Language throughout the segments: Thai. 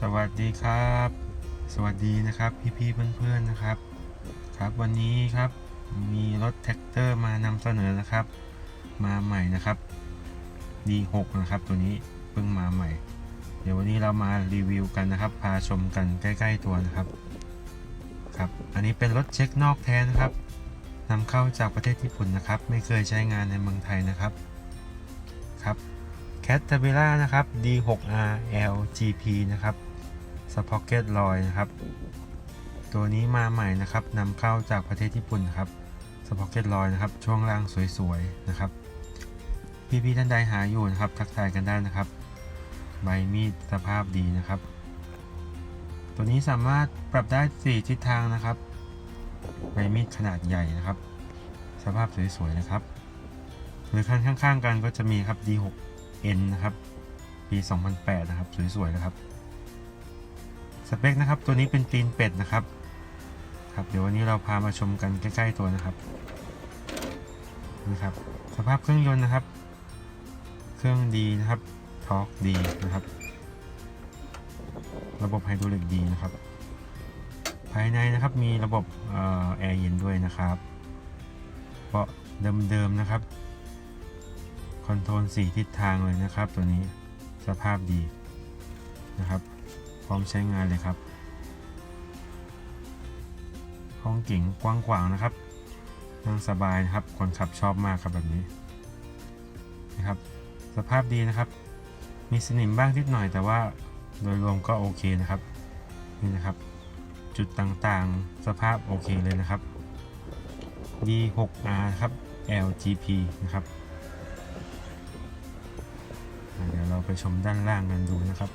สวัสดีครับ สวัสดีนะครับพี่ๆเพื่อนๆนะครับ ครับวันนี้ครับมีรถแท็กเตอร์มานำเสนอนะครับ มาใหม่นะครับ D6 นะครับ ตัวนี้เพิ่งมาใหม่ เดี๋ยววันนี้เรามารีวิวกันนะครับ พาชมกันใกล้ ๆ ตัวนะครับครับ อันนี้เป็นรถเช็คนอกแท้นะครับนำเข้าจากประเทศญี่ปุ่นนะครับ ไม่เคยใช้งานในเมืองไทยนะครับครับ c a t e r p i l l a นะครับ D6R LGP นะครับสป็อกเก็ตลอยนะครับ ตัวนี้มาใหม่นะครับนำเข้าจากประเทศญี่ปุ่นนะครับสป็อกเก็ตลอยนะครับ ช่วงล่างสวยๆนะครับ พี่ๆท่านใดหาอยู่นะครับ ทักทายกันได้นะครับ ใบมีดสภาพดีนะครับ ตัวนี้สามารถปรับได้ 4 ทิศทางนะครับ ใบมีดขนาดใหญ่นะครับ สภาพสวยๆนะครับ หรือคันข้างๆกันก็จะมีครับ D6 N นะครับ ปี 2008 นะครับ สวยๆนะครับ สเปคนะครับ ตัวนี้เป็นตีนเป็ดนะครับ ครับ เดี๋ยววันนี้เราพามาชมกันใกล้ๆตัวนะครับนี่ครับ สภาพเครื่องยนต์นะครับ เครื่องดีนะครับ ทอร์กดีนะครับ ระบบไฮดรอลิกดีนะครับ ภายในนะครับมีระบบออแอร์เย็นด้วยนะครับ เบาะเดิมๆนะครับ คอนโทรล4ทิศทางเลยนะครับ ตัวนี้สภาพดีนะครับ พร้อมใช้งานเลยครับ ห้องเก๋งกว้างขวางนะครับนั่งสบายนะครับ คนขับชอบมากครับแบบนี้นะครับ สภาพดีนะครับ มีสนิมบ้างนิดหน่อยแต่ว่าโดยรวมก็โอเคนะครับ นี่นะครับ จุดต่างๆ สภาพโอเคเลยนะครับ D6R ครับ LGP นะครับ เราไปชมด้านล่างกันดูนะครับ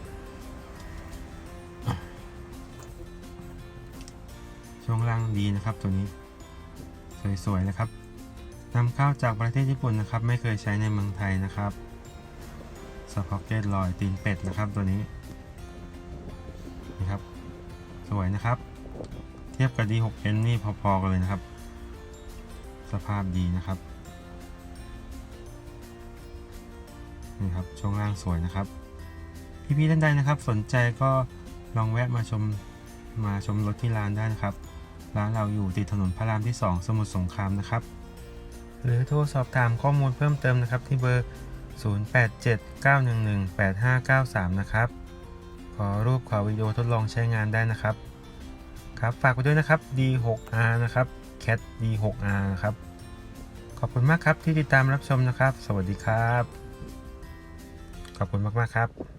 ช่วงล่างดีนะครับตัวนี้ สวยๆนะครับนำเข้าจากประเทศญี่ปุ่นนะครับ ไม่เคยใช้ในเมืองไทยนะครับสป็อกเก็ตลอยตีนเป็ดนะครับตัวนี้นี่ครับ สวยนะครับ เทียบกับ D6N นี่พอๆกันเลยนะครับ สภาพดีนะครับ นี่ครับช่วงล่างสวยนะครับ พี่ๆท่านใดนะครับ สนใจก็ลองแวะมาชมมาชมรถที่ร้านได้นะครับ ร้านเราอยู่ติดถนนพระรามที่ 2 สมุทรสงครามนะครับ หรือโทรสอบถามข้อมูลเพิ่มเติมนะครับ ที่เบอร์ 0879118593 นะครับ ขอรูปขอวิดีโอทดลองใช้งานได้นะครับ ครับฝากไปด้วยนะครับ D6R นะครับ Cat D6R นะครับ ขอบคุณมากครับที่ติดตามรับชมนะครับ สวัสดีครับ ขอบคุณมาก ๆ ครับ